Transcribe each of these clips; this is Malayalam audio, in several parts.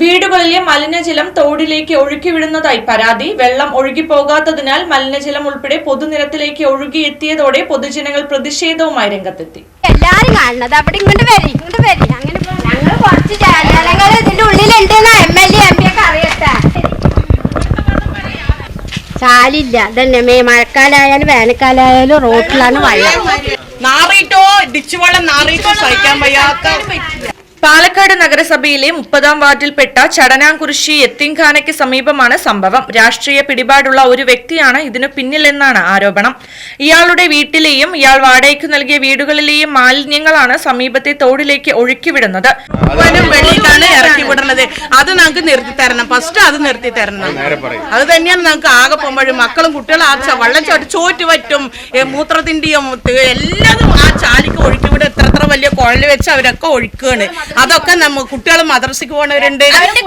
വീടുകളിലെ മലിനജലം തോടിലേക്ക് ഒഴുക്കിവിടുന്നതായി പരാതി. വെള്ളം ഒഴുകിപ്പോകാത്തതിനാൽ മലിനജലം ഉൾപ്പെടെ പൊതുനിരത്തിലേക്ക് ഒഴുകിയെത്തിയതോടെ പൊതുജനങ്ങൾ പ്രതിഷേധവുമായി രംഗത്തെത്തി. എല്ലാരും കാണുന്നത് അവിടെ ഇങ്ങോട്ട് വരി ഇങ്ങോട്ട് വരി. അങ്ങനെ ഞങ്ങൾ കുറച്ച് ഇതിന്റെ ഉള്ളിലുണ്ടെന്ന് M L A M P ഒക്കെ അറിയട്ടെ. ചാലില്ല ഇതന്നെ. മേ മഴക്കാലായാലും വേനൽക്കാലായാലും റോട്ടിലാണ് വെള്ളം. നാറിയിട്ടോ? ഇടിച്ചു വെള്ളം നാറിയിട്ടോ? സഹിക്കാൻ വയ്യാത്ത പാലക്കാട് നഗരസഭയിലെ മുപ്പതാം വാർഡിൽപ്പെട്ട ചടനാംകുറിശി എത്തിങ്കാനയ്ക്ക് സമീപമാണ് സംഭവം. രാഷ്ട്രീയ പിടിപാടുള്ള ഒരു വ്യക്തിയാണ് ഇതിനു പിന്നിലെന്നാണ് ആരോപണം. ഇയാളുടെ വീട്ടിലെയും ഇയാൾ വാടകയ്ക്ക് നൽകിയ വീടുകളിലെയും മാലിന്യങ്ങളാണ് സമീപത്തെ തോടിലേക്ക് ഒഴുക്കിവിടുന്നത്. മുഴുവനും വെളിയിലാണ് ഇറക്കി അത് ഞങ്ങൾക്ക് നിർത്തി തരണം. ഫസ്റ്റ് അത് നിർത്തി തരണം. അത് തന്നെയാണ് ഞങ്ങൾക്ക് ആകെ പോകുമ്പോഴും മക്കളും കുട്ടികളും ആ വെള്ളം ചോട്ട് ചോറ്റ് പറ്റും. മൂത്രത്തിന്റെയും എല്ലാതും ആ ചാലിക്ക് ഒഴുക്കിവിടെ. എത്ര വലിയ കുഴൽ വെച്ച് അവരൊക്കെ ഒഴുക്കുകയാണ് അതൊക്കെ നമ്മ കുട്ടികൾ മദ്രസക്ക് പോണവരുണ്ട്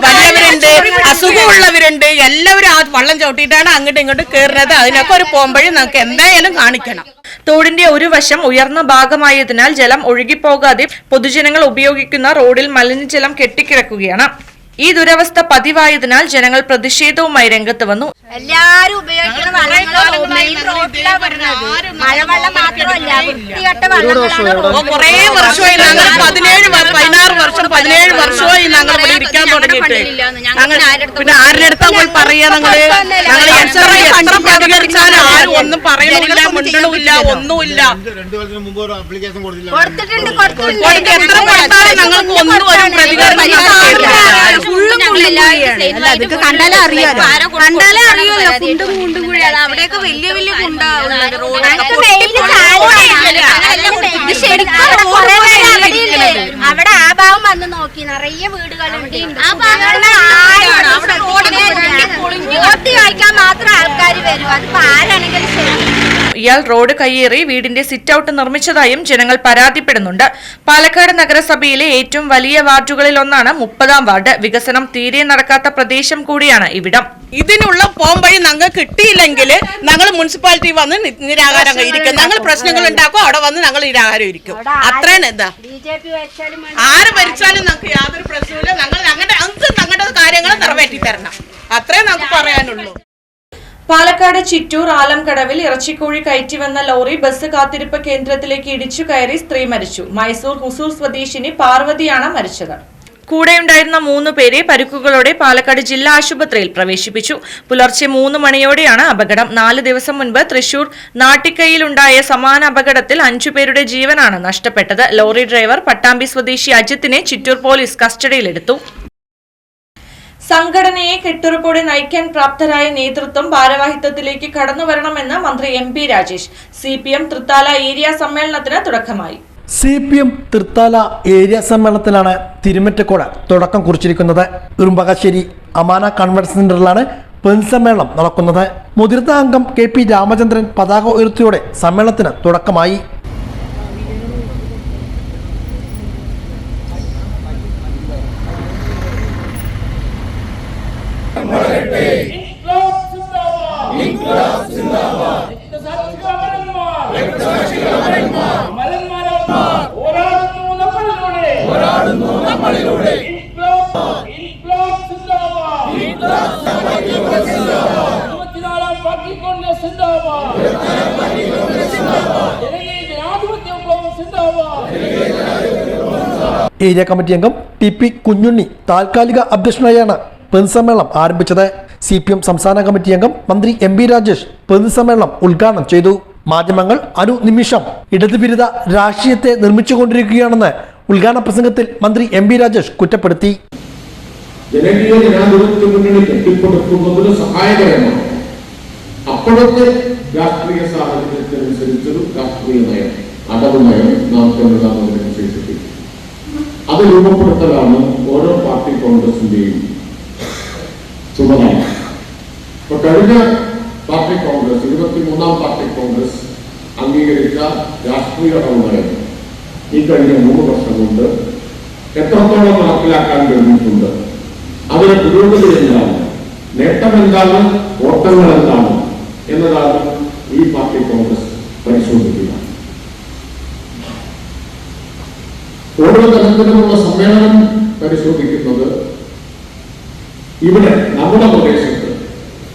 വലിയവരുണ്ട് അസുഖമുള്ളവരുണ്ട്. എല്ലാവരും ആ വള്ളം ചവിട്ടിയിട്ടാണ് അങ്ങോട്ടും ഇങ്ങോട്ടും കയറുന്നത് അതിനൊക്കെ ഒരു പോകുമ്പോഴും നമുക്ക് എന്തായാലും കാണിക്കണം. തോടിന്റെ ഒരു വശം ഉയർന്ന ഭാഗമായതിനാൽ ജലം ഒഴുകിപ്പോകാതെ പൊതുജനങ്ങൾ ഉപയോഗിക്കുന്ന റോഡിൽ മലിനജലം കെട്ടിക്കിടക്കുകയാണ്. ഈ ദുരവസ്ഥ പതിവായതിനാൽ ജനങ്ങൾ പ്രതിഷേധവുമായി രംഗത്ത് വന്നു. എല്ലാരും ഉപയോഗിക്കുന്ന മെയിൻ റോഡിലാണ് വരുന്നത്. മഴവെള്ളം മാത്രമല്ല വൃത്തികെട്ട വെള്ളങ്ങളാണ് കുറേ വർഷമായി ഞങ്ങൾ പതിനേഴ് വ- പതിനാറ് വർഷം പതിനേഴ് വർഷമായി ഞങ്ങൾ ഇവിടെ ഇരിക്കാൻ തുടങ്ങിയിട്ട്. ഞങ്ങൾ പിന്നെ ആരുടെ അടുത്താ പോയി പറയാ ഞങ്ങൾ ഞങ്ങൾ എത്ര എത്ര പ്രതികരിച്ചാലും ആരും ഒന്നും പറയണില്ല മിണ്ടണമില്ല ഒന്നുമില്ല കൊടുത്തിട്ടുണ്ട് കൊടുത്തിട്ടുണ്ട്. എത്ര കൊടുത്താലും ഞങ്ങൾക്ക് ഒന്നും ഒരു പ്രതികരണം അതൊക്കെ കണ്ടാലേ അറിയാലോ. കണ്ടാലേ അറിയാലോ കുണ്ടും കുണ്ടും കൂടി അവിടെയൊക്കെ വലിയ വലിയ കുണ്ടാവുള്ളത് അവിടെ ആ ഭാഗം വന്ന് നോക്കി. നിറയെ വീടുകളുണ്ട് ആ വോട്ട് കഴിക്കാൻ മാത്രം ആൾക്കാർ വരും. അത് ആരാണെങ്കിലും ശരി. ഇയാൾ റോഡ് കയ്യേറി വീടിന്റെ സിറ്റ് ഔട്ട് നിർമ്മിച്ചതായും ജനങ്ങൾ പരാതിപ്പെടുന്നുണ്ട്. പാലക്കാട് നഗരസഭയിലെ ഏറ്റവും വലിയ വാർഡുകളിൽ ഒന്നാണ് മുപ്പതാം വാർഡ്. വികസനം തീരെ നടക്കാത്ത പ്രദേശം കൂടിയാണ് ഇവിടം. ഇതിനുള്ള പോംവഴി ഞങ്ങൾ കിട്ടിയില്ലെങ്കിൽ ഞങ്ങൾ മുനിസിപ്പാലിറ്റി വന്ന് നിരാഹാരം ഇരിക്കും. ഞങ്ങൾ പ്രശ്നങ്ങൾ ഉണ്ടാക്കും അവിടെ വന്ന് ഞങ്ങൾ നിരാഹാരം ഇരിക്കും. അത്രയാണ് എന്താ ആര് ഭരിച്ചാലും നമുക്ക് യാതൊരു പ്രശ്നമില്ല ഞങ്ങൾ ഞങ്ങളുടെ അന്ത് ഞങ്ങളുടെ കാര്യങ്ങൾ നിറവേറ്റി തരണം അത്രേ നമുക്ക് പറയാനുള്ളൂ. പാലക്കാട് ചിറ്റൂർ ആലംകടവിൽ ഇറച്ചിക്കോഴി കയറ്റിവന്ന ലോറി ബസ് കാത്തിരിപ്പ് കേന്ദ്രത്തിലേക്ക് ഇടിച്ചു കയറി സ്ത്രീ മരിച്ചു. മൈസൂർ ഹുസൂർ സ്വദേശിനി പാർവതിയാണ് മരിച്ചത്. കൂടെയുണ്ടായിരുന്ന മൂന്ന് പേരെ പരുക്കുകളോടെ പാലക്കാട് ജില്ലാ ആശുപത്രിയിൽ പ്രവേശിപ്പിച്ചു. പുലർച്ചെ മൂന്ന് മണിയോടെയാണ് അപകടം. നാല് ദിവസം മുൻപ് തൃശൂർ നാട്ടിക്കൈയിലുണ്ടായ സമാന അപകടത്തിൽ അഞ്ചുപേരുടെ ജീവനാണ് നഷ്ടപ്പെട്ടത്. ലോറി ഡ്രൈവർ പട്ടാമ്പി സ്വദേശി അജിത്തിനെ ചിറ്റൂർ പോലീസ് കസ്റ്റഡിയിലെടുത്തു. സംഘടനയെ കെട്ടുറപ്പോടെ നയിക്കാൻ പ്രാപ്തരായ നേതൃത്വം ഭാരവാഹിത്വത്തിലേക്ക് കടന്നു വരണമെന്ന് മന്ത്രി M P Rajesh. C P M Thrithala area സമ്മേളനത്തിന് തുടക്കമായി. C P M Thrithala area സമ്മേളനത്തിലാണ് തിരുമറ്റക്കോട് തുടക്കം കുറിച്ചിരിക്കുന്നത്. ഉറുമ്പകശ്ശേരി അമാന കൺവെൻഷൻ സെന്ററിലാണ് പൊൻസമ്മേളനം നടക്കുന്നത്. മുതിർന്ന അംഗം കെ പി രാമചന്ദ്രൻ പതാക ഉയർത്തിയോടെ സമ്മേളനത്തിന് തുടക്കമായി പോരാടുന്നു നമ്മളിലൂടെ ഇൻക്ലാബ് സിന്ദാബാദ് ഇരുപത്തിനാലാം പാർട്ടി കോൺഗ്രസ് സിന്ദാബാദ് ജനകീയ ജനാധിപത്യ വിപ്ലവം സിന്ദാബാദ് ഏരിയ കമ്മിറ്റി അംഗം ടി പി കുഞ്ഞുണ്ണി താൽക്കാലിക അധ്യക്ഷനായാണ് പൊതുസമ്മേളനം ആരംഭിച്ചത്. സി പി എം സംസ്ഥാന കമ്മിറ്റി അംഗം മന്ത്രി എം ബി രാജേഷ് പൊതുസമ്മേളനം ഉദ്ഘാടനം ചെയ്തു. മാധ്യമങ്ങൾ അനുനിമിഷം ഇടതുവിരുദ്ധ രാഷ്ട്രീയത്തെ നിർമ്മിച്ചുകൊണ്ടിരിക്കുകയാണെന്ന് ഉദ്ഘാടന പ്രസംഗത്തിൽ മന്ത്രി എം ബി രാജേഷ് കുറ്റപ്പെടുത്തി. അപ്പോഴത്തെ രാഷ്ട്രീയ സാഹചര്യത്തിനനുസരിച്ചൊരു രാഷ്ട്രീയ നയം അടവ് നയം നാം തമിഴ്നാട് വിശേഷിപ്പിക്കും അത് രൂപപ്പെടുത്തലാണ് ഓരോ പാർട്ടി കോൺഗ്രസിന്റെയും ചുമതല. ഇപ്പൊ കഴിഞ്ഞ പാർട്ടി കോൺഗ്രസ് ഇരുപത്തിമൂന്നാം പാർട്ടി കോൺഗ്രസ് അംഗീകരിച്ച രാഷ്ട്രീയ നയം ഈ കഴിഞ്ഞ മൂന്ന് വർഷം കൊണ്ട് എത്രത്തോളം നടപ്പിലാക്കാൻ കഴിഞ്ഞിട്ടുണ്ട്? അതിന് പുരോഗതി എന്താണ് നേട്ടം എന്താണ്? ഓട്ടങ്ങൾ എന്താണ് എന്നതാണ് ഈ പാർട്ടി കോൺഗ്രസ് പരിശോധിക്കുക ഓരോ തരത്തിലുമുള്ള സമ്മേളനം പരിശോധിക്കുന്നത് ഇവിടെ നമ്മുടെ പ്രദേശത്ത്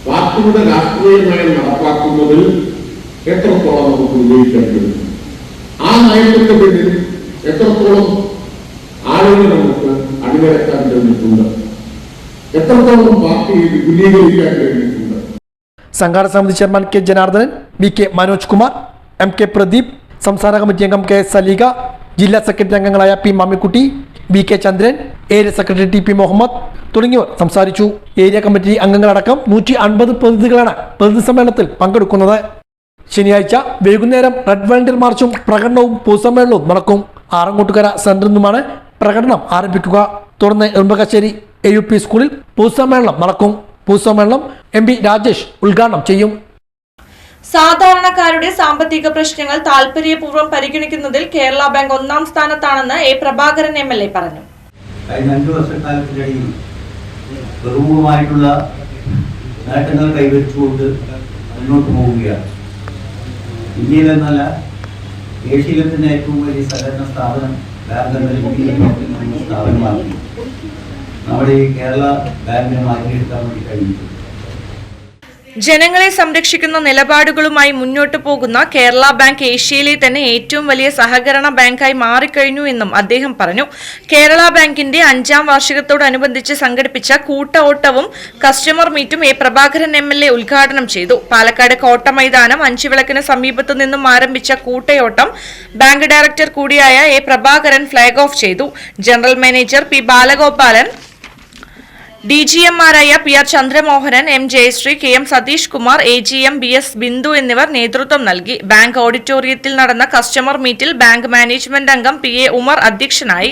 പാർട്ടിയുടെ രാഷ്ട്രീയ നയം നടപ്പാക്കുന്നതിൽ എത്രത്തോളം നമുക്ക് ഉപയോഗിക്കാൻ കഴിയും ആ നയത്തിന്റെ പിന്നിൽ എത്രത്തോളം ആളുകൾ നമുക്ക് അണിനിരക്കാൻ കഴിഞ്ഞിട്ടുണ്ട്? എത്രത്തോളം പാർട്ടിയെ വിപുലീകരിക്കാൻ കഴിഞ്ഞിട്ടുണ്ട്? സംഘാടക സമിതി chairman K Janardhanan V K Manoj Kumar M K Pradeep സംസ്ഥാന കമ്മിറ്റി അംഗം കെ സലീഗ ജില്ലാ സെക്രട്ടറി അംഗങ്ങളായ P Mamikutty V K Chandran area secretary T P Muhammad തുടങ്ങിയവർ സംസാരിച്ചു. ഏരിയ കമ്മിറ്റി അംഗങ്ങളടക്കം നൂറ്റി അൻപത് പ്രതിനിധികളാണ് പ്രതിനിധി സമ്മേളനത്തിൽ പങ്കെടുക്കുന്നത്. ശനിയാഴ്ച വൈകുന്നേരം റെഡ് വാലണ്ടിയർ മാർച്ചും പ്രകടനവും പൊതുസമ്മേളനവും നടക്കും. ആറങ്കോട്ടുകര സെന്ററിൽ നിന്നുമാണ് പ്രകടനം ആരംഭിക്കുക. തുടർന്ന് എറുമ്പകശ്ശേരി എ യു പി സ്കൂളിൽ പൊതുസമ്മേളനം നടക്കും. പൊതുസമ്മേളനം എം പി രാജേഷ് ഉദ്ഘാടനം ചെയ്യും. സാധാരണക്കാരുടെ സാമ്പത്തിക പ്രശ്നങ്ങൾ താല്പര്യപൂർവം പരിഗണിക്കുന്നതിൽ കേരള ബാങ്ക് ഒന്നാം സ്ഥാനത്താണെന്ന് A Prabhakaran M L A പറഞ്ഞു. കഴിഞ്ഞ അഞ്ചു വർഷക്കാലത്തിനിടയിൽ ബഹുമുഖമായിട്ടുള്ള നേട്ടങ്ങൾ കൈവരിച്ചുകൊണ്ട് മുന്നോട്ട് പോവുകയാണ്. ഇന്ത്യയിലെന്നല്ല ഏഷ്യയിലെ തന്നെ ഏറ്റവും വലിയ സഹകരണ സ്ഥാപനം ബാങ്ക് സ്ഥാപനമാക്കി നമ്മുടെ ഈ കേരള ബാങ്കിനെ മാറ്റിയെടുക്കാൻ വേണ്ടി കഴിഞ്ഞിട്ടുണ്ട്. ജനങ്ങളെ സംരക്ഷിക്കുന്ന നിലപാടുകളുമായി മുന്നോട്ടു പോകുന്ന കേരള ബാങ്ക് ഏഷ്യയിലെ തന്നെ ഏറ്റവും വലിയ സഹകരണ ബാങ്കായി മാറിക്കഴിഞ്ഞു എന്നും അദ്ദേഹം പറഞ്ഞു. കേരള ബാങ്കിന്റെ അഞ്ചാം വാർഷികത്തോടനുബന്ധിച്ച് സംഘടിപ്പിച്ച കൂട്ട ഓട്ടവും കസ്റ്റമർ മീറ്റും എ പ്രഭാകരൻ എം ഉദ്ഘാടനം ചെയ്തു. പാലക്കാട് കോട്ട മൈതാനം അഞ്ചുവിളക്കിന് സമീപത്തു നിന്നും ആരംഭിച്ച കൂട്ടയോട്ടം ബാങ്ക് ഡയറക്ടർ കൂടിയായ എ പ്രഭാകരൻ ഫ്ളാഗ് ഓഫ് ചെയ്തു. General manager P Balagopalan D G എംമാരായ P R Chandramohanan M Jayasree K M Satheesh Kumar A G M B S Bindu എന്നിവർ നേതൃത്വം നൽകി. ബാങ്ക് ഓഡിറ്റോറിയത്തിൽ നടന്ന കസ്റ്റമർ മീറ്റിൽ ബാങ്ക് മാനേജ്മെന്റ് അംഗം പി എ ഉമർ അധ്യക്ഷനായി.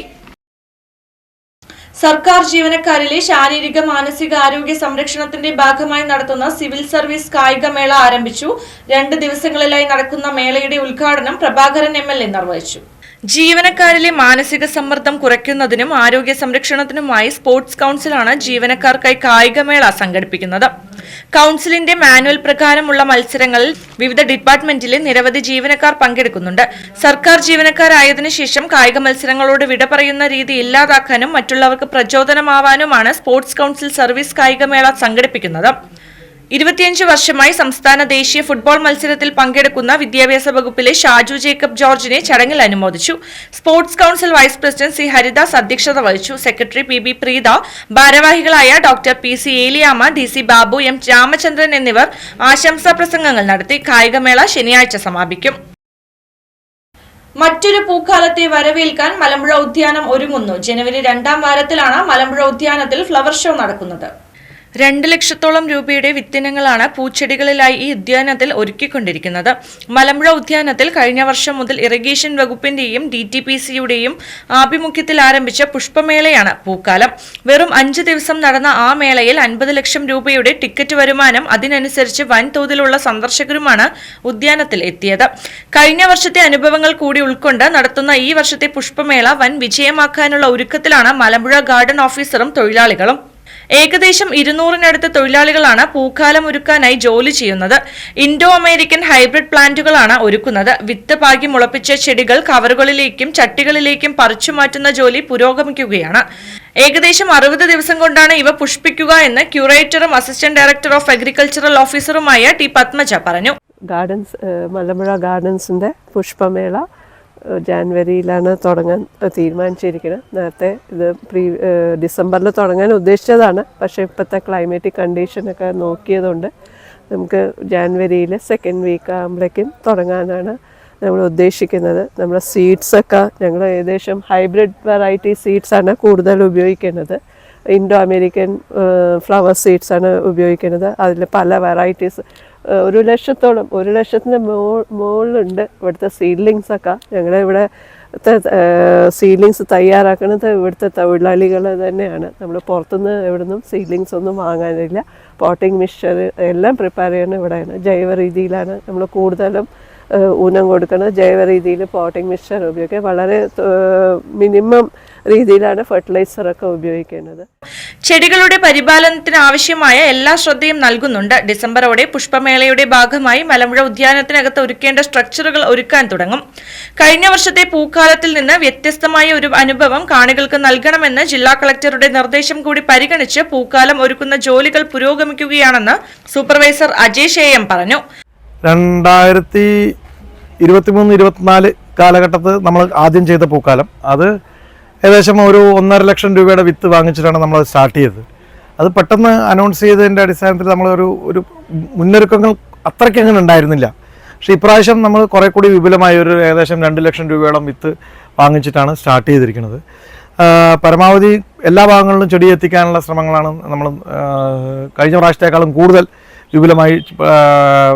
സർക്കാർ ജീവനക്കാരിലെ ശാരീരിക മാനസിക ആരോഗ്യ സംരക്ഷണത്തിന്റെ ഭാഗമായി നടത്തുന്ന സിവിൽ സർവീസ് കായികമേള ആരംഭിച്ചു. രണ്ട് ദിവസങ്ങളിലായി നടക്കുന്ന മേളയുടെ ഉദ്ഘാടനം പ്രഭാകരൻ എം നിർവഹിച്ചു. ജീവനക്കാരിലെ മാനസിക സമ്മർദ്ദം കുറയ്ക്കുന്നതിനും ആരോഗ്യ സംരക്ഷണത്തിനുമായി സ്പോർട്സ് കൗൺസിലാണ് ജീവനക്കാർക്കായി കായികമേള സംഘടിപ്പിക്കുന്നത്. കൗൺസിലിന്റെ മാനുവൽ പ്രകാരമുള്ള മത്സരങ്ങളിൽ വിവിധ ഡിപ്പാർട്ട്മെന്റിലെ നിരവധി ജീവനക്കാർ പങ്കെടുക്കുന്നുണ്ട്. സർക്കാർ ജീവനക്കാരായതിനു ശേഷം കായിക മത്സരങ്ങളോട് വിട പറയുന്ന രീതി ഇല്ലാതാക്കാനും മറ്റുള്ളവർക്ക് പ്രചോദനമാവാനുമാണ് സ്പോർട്സ് കൗൺസിൽ സർവീസ് കായികമേള സംഘടിപ്പിക്കുന്നത്. ഇരുപത്തിയഞ്ച് വർഷമായി സംസ്ഥാന ദേശീയ ഫുട്ബോൾ മത്സരത്തിൽ പങ്കെടുക്കുന്ന വിദ്യാഭ്യാസ വകുപ്പിലെ ഷാജു ജേക്കബ് ജോർജിനെ ചടങ്ങിൽ അനുമോദിച്ചു. Sports council vice president C Haridas അധ്യക്ഷത വഹിച്ചു. സെക്രട്ടറി പി ബി പ്രീത ഭാരവാഹികളായ doctor P C Eliyamma D C Babu M Ramachandran എന്നിവർ ആശംസാ പ്രസംഗങ്ങൾ നടത്തി. കായികമേള ശനിയാഴ്ച സമാപിക്കും. മറ്റൊരു പൂക്കാലത്തെ വരവേൽക്കാൻ മലമ്പുഴ ഉദ്യാനം ഒരുങ്ങുന്നു. ജനുവരി രണ്ടാം വാരത്തിലാണ് മലമ്പുഴ ഉദ്യാനത്തിൽ ഫ്ലവർ ഷോ നടക്കുന്നത്. രണ്ട് ലക്ഷത്തോളം രൂപയുടെ വിത്തിനങ്ങളാണ് പൂച്ചെടികളിലായി ഈ ഉദ്യാനത്തിൽ ഒരുക്കിക്കൊണ്ടിരിക്കുന്നത്. മലമ്പുഴ ഉദ്യാനത്തിൽ കഴിഞ്ഞ വർഷം മുതൽ ഇറിഗേഷൻ വകുപ്പിന്റെയും ഡി ടി പി സിയുടെയും ആഭിമുഖ്യത്തിൽ ആരംഭിച്ച പുഷ്പമേളയാണ് പൂക്കാലം. വെറും അഞ്ച് ദിവസം നടന്ന ആ മേളയിൽ അൻപത് ലക്ഷം രൂപയുടെ ടിക്കറ്റ് വരുമാനം അതിനനുസരിച്ച് വൻതോതിലുള്ള സന്ദർശകരുമാണ് ഉദ്യാനത്തിൽ എത്തിയത്. കഴിഞ്ഞ വർഷത്തെ അനുഭവങ്ങൾ കൂടി ഉൾക്കൊണ്ട് നടത്തുന്ന ഈ വർഷത്തെ പുഷ്പമേള വൻ വിജയമാക്കാനുള്ള ഒരുക്കത്തിലാണ് മലമ്പുഴ ഗാർഡൻ ഓഫീസറും തൊഴിലാളികളും. ഏകദേശം ഇരുന്നൂറിനടുത്ത് തൊഴിലാളികളാണ് പൂക്കാലം ഒരുക്കാനായി ജോലി ചെയ്യുന്നത്. ഇൻഡോ അമേരിക്കൻ ഹൈബ്രിഡ് പ്ലാന്റുകളാണ് ഒരുക്കുന്നത്. വിത്ത് പാകി മുളപ്പിച്ച ചെടികൾ കവറുകളിലേക്കും ചട്ടികളിലേക്കും പറിച്ചു മാറ്റുന്ന ജോലി പുരോഗമിക്കുകയാണ്. ഏകദേശം അറുപത് ദിവസം കൊണ്ടാണ് ഇവ പുഷ്പിക്കുക എന്ന് ക്യൂറേറ്ററും അസിസ്റ്റന്റ് ഡയറക്ടർ ഓഫ് അഗ്രികൾച്ചറൽ ഓഫീസറുമായ ടി പത്മജ പറഞ്ഞു. ഗാർഡൻസ് മലമ്പുഴ ഗാർഡൻസിന്റെ പുഷ്പമേള ജാനുവരിയിലാണ് തുടങ്ങാൻ തീരുമാനിച്ചിരിക്കുന്നത് നേരത്തെ ഇത് പ്രീ ഡിസംബറിൽ തുടങ്ങാൻ ഉദ്ദേശിച്ചതാണ്. പക്ഷേ ഇപ്പോഴത്തെ ക്ലൈമറ്റിക് കണ്ടീഷനൊക്കെ നോക്കിയതുകൊണ്ട് നമുക്ക് ജാനുവരിയിൽ സെക്കൻഡ് വീക്ക് ആകുമ്പോഴേക്കും തുടങ്ങാനാണ് നമ്മൾ ഉദ്ദേശിക്കുന്നത്. നമ്മുടെ സീഡ്സൊക്കെ ഞങ്ങൾ ഏകദേശം ഹൈബ്രിഡ് വെറൈറ്റി സീഡ്സാണ് കൂടുതൽ ഉപയോഗിക്കുന്നത്. ഇൻഡോ അമേരിക്കൻ ഫ്ലവർ സീഡ്സാണ് ഉപയോഗിക്കുന്നത്. അതിൽ പല വെറൈറ്റീസ് ഒരു ലക്ഷത്തോളം ഒരു ലക്ഷത്തിന്റെ മോ മുകളിലുണ്ട് ഇവിടുത്തെ സീഡ്ലിങ്സ് ഒക്കെ. ഞങ്ങളുടെ ഇവിടെ സീഡ്ലിങ്സ് തയ്യാറാക്കുന്നത് ഇവിടുത്തെ തൊഴിലാളികൾ തന്നെയാണ്. നമ്മൾ പുറത്തുനിന്ന് എവിടുന്നും സീഡ്ലിങ്സ് ഒന്നും വാങ്ങാനില്ല. പോട്ടിങ് മിക്സ്ചർ എല്ലാം പ്രിപ്പയർ ചെയ്യണം ഇവിടെയാണ്. ജൈവ രീതിയിലാണ് നമ്മൾ കൂടുതലും ഊനം കൊടുക്കുന്നത്. ജൈവ രീതിയിൽ പോട്ടിംഗ് മിക്സ്ചർ ഉപയോഗിക്കുക. വളരെ മിനിമം രീതിയിലാണ് ഫെർട്ടിലൈസറൊക്കെ ഉപയോഗിക്കുന്നത്. ചെടികളുടെ പരിപാലനത്തിന് ആവശ്യമായ എല്ലാ ശ്രദ്ധയും നൽകുന്നുണ്ട്. ഡിസംബറോടെ പുഷ്പമേളയുടെ ഭാഗമായി മലമ്പുഴ ഉദ്യാനത്തിനകത്ത് ഒരുക്കേണ്ട സ്ട്രക്ചറുകൾ ഒരുക്കാൻ തുടങ്ങും. കഴിഞ്ഞ വർഷത്തെ പൂക്കാലത്തിൽ നിന്ന് വ്യത്യസ്തമായ ഒരു അനുഭവം കാണികൾക്ക് നൽകണമെന്ന് ജില്ലാ കളക്ടറുടെ നിർദ്ദേശം കൂടി പരിഗണിച്ച് പൂക്കാലം ഒരുക്കുന്ന ജോലികൾ പുരോഗമിക്കുകയാണെന്ന് സൂപ്പർവൈസർ അജയ് എം പറഞ്ഞു. രണ്ടായിരത്തി ഇരുപത്തിമൂന്ന് ഇരുപത്തിനാല് കാലഘട്ടത്ത് നമ്മൾ ആദ്യം ചെയ്ത പൂക്കാലം. അത് ഏകദേശം ഒരു ഒന്നര ലക്ഷം രൂപയുടെ വിത്ത് വാങ്ങിച്ചിട്ടാണ് നമ്മൾ സ്റ്റാർട്ട് ചെയ്തത്. അത് പെട്ടെന്ന് അനൗൺസ് ചെയ്തതിന്റെ അടിസ്ഥാനത്തിൽ നമ്മളൊരു ഒരു മുന്നൊരുക്കങ്ങൾ അത്രയ്ക്ക് അങ്ങനെ ഉണ്ടായിരുന്നില്ല. പക്ഷേ ഇപ്രാവശ്യം നമ്മൾ കുറേ കൂടി വിപുലമായ ഒരു ഏകദേശം രണ്ട് ലക്ഷം രൂപയോളം വിത്ത് വാങ്ങിച്ചിട്ടാണ് സ്റ്റാർട്ട് ചെയ്തിരിക്കുന്നത്. പരമാവധി എല്ലാ ഭാഗങ്ങളിലും ചെടി എത്തിക്കാനുള്ള ശ്രമങ്ങളാണ് നമ്മൾ കഴിഞ്ഞ പ്രാവശ്യത്തെക്കാളും കൂടുതൽ വിപുലമായി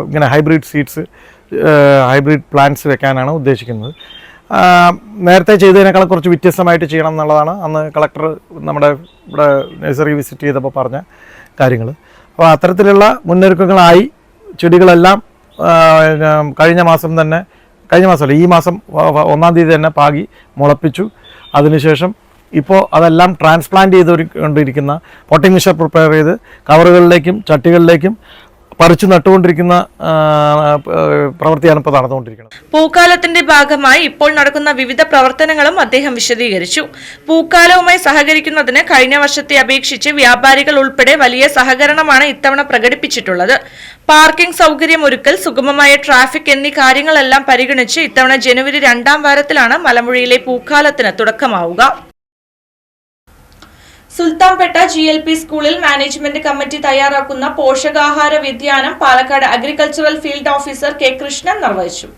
ഇങ്ങനെ ഹൈബ്രിഡ് സീഡ്സ് ഹൈബ്രിഡ് പ്ലാന്റ്സ് വെക്കാനാണ് ഉദ്ദേശിക്കുന്നത്. നേരത്തെ ചെയ്തതിനേക്കാൾ കുറച്ച് വ്യത്യസ്തമായിട്ട് ചെയ്യണം എന്നുള്ളതാണ്. അന്ന് കളക്ടർ നമ്മുടെ ഇവിടെ നഴ്സറി വിസിറ്റ് ചെയ്തപ്പോൾ പറഞ്ഞ കാര്യങ്ങൾ അപ്പോൾ അത്തരത്തിലുള്ള മുന്നൊരുക്കങ്ങളായി ചെടികളെല്ലാം കഴിഞ്ഞ മാസം തന്നെ കഴിഞ്ഞ മാസമല്ല ഈ മാസം ഒന്നാം തീയതി തന്നെ പാകി മുളപ്പിച്ചു. അതിനുശേഷം ഇപ്പോൾ അതെല്ലാം ട്രാൻസ്പ്ലാന്റ് ചെയ്തുകൊണ്ടിരിക്കുന്ന പോട്ടിംഗ് മിഷർ പ്രിപ്പയർ ചെയ്ത് കവറുകളിലേക്കും ചട്ടികളിലേക്കും പറിച്ചു നട്ടുകൊണ്ടിരിക്കുന്ന പ്രവൃത്തിയാണ് ഇപ്പോൾ നടന്നുകൊണ്ടിരിക്കുന്നത്. പൂക്കാലത്തിന്റെ ഭാഗമായി ഇപ്പോൾ നടക്കുന്ന വിവിധ പ്രവർത്തനങ്ങളും അദ്ദേഹം വിശദീകരിച്ചു. പൂക്കാലവുമായി സഹകരിക്കുന്നതിന് കഴിഞ്ഞ വർഷത്തെ അപേക്ഷിച്ച് വ്യാപാരികൾ ഉൾപ്പെടെ വലിയ സഹകരണമാണ് ഇത്തവണ പ്രകടിപ്പിച്ചിട്ടുള്ളത്. പാർക്കിംഗ് സൗകര്യം ഒരുക്കൽ സുഗമമായ ട്രാഫിക് എന്നീ കാര്യങ്ങളെല്ലാം പരിഗണിച്ച് ഇത്തവണ ജനുവരി രണ്ടാം വാരത്തിലാണ് മലമ്പുഴയിലെ പൂക്കാലത്തിന് തുടക്കമാവുക. സുൽത്താൻപേട്ട ജി എൽ പി സ്കൂളിൽ മാനേജ്മെന്റ് കമ്മിറ്റി തയ്യാറാക്കുന്ന പോഷകാഹാര വ്യതിയാനം Palakkad agricultural field officer K Krishnan നിർവഹിച്ചു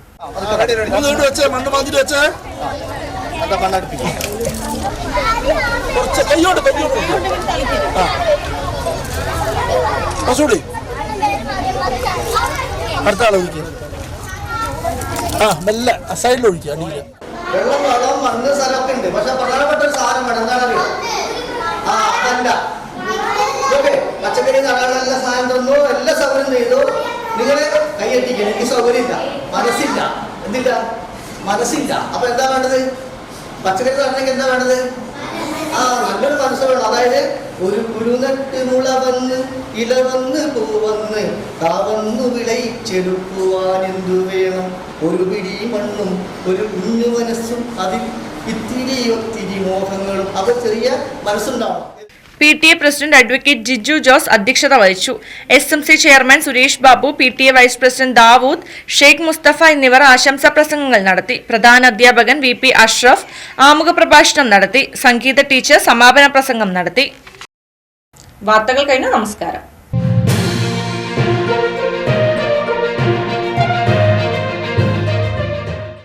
അടുത്ത സൈഡിൽ വെള്ളം അതല്ല ഓക്കെ പച്ചക്കറി നടാനുള്ള സാധനം തന്നു എല്ലാ സൗകര്യം ചെയ്തു. നിങ്ങളെ കൈയറ്റിക്കണം എനിക്ക് സൗകര്യമില്ല. മനസ്സില്ല. എന്തില്ല? മനസ്സില്ല. അപ്പൊ എന്താ വേണ്ടത്? പച്ചക്കറി നടണമെങ്കിൽ എന്താ വേണ്ടത്? ആ നല്ലൊരു മനസ്സുള്ള അതായത് ഒരു കുരുനട്ട് മുള വന്ന് ഇല വന്ന് പോവന്ന് കാവന്നു വിളയിച്ചെടുക്കുവാൻ എന്തു വേണം? ഒരു പിടി മണ്ണും ഒരു കുഞ്ഞു മനസ്സും അതിൽ ഇത്തിരി ഒത്തിരി മോഹങ്ങളും. അപ്പൊ ചെറിയ മനസ്സുണ്ടാവണം P T A president advocate Jiju Jose അധ്യക്ഷത വഹിച്ചു. S M C chairman Suresh Babu P T A vice president Dawood Sheikh Mustafa എന്നിവർ ആശംസാ പ്രസംഗങ്ങൾ നടത്തി. പ്രധാന അധ്യാപകൻ വി പി അഷ്റഫ് ആമുഖ പ്രഭാഷണം നടത്തി. സംഗീത ടീച്ചർ സമാപന പ്രസംഗം നടത്തി. വാർത്തകൾ കഴിഞ്ഞു നമസ്കാരം.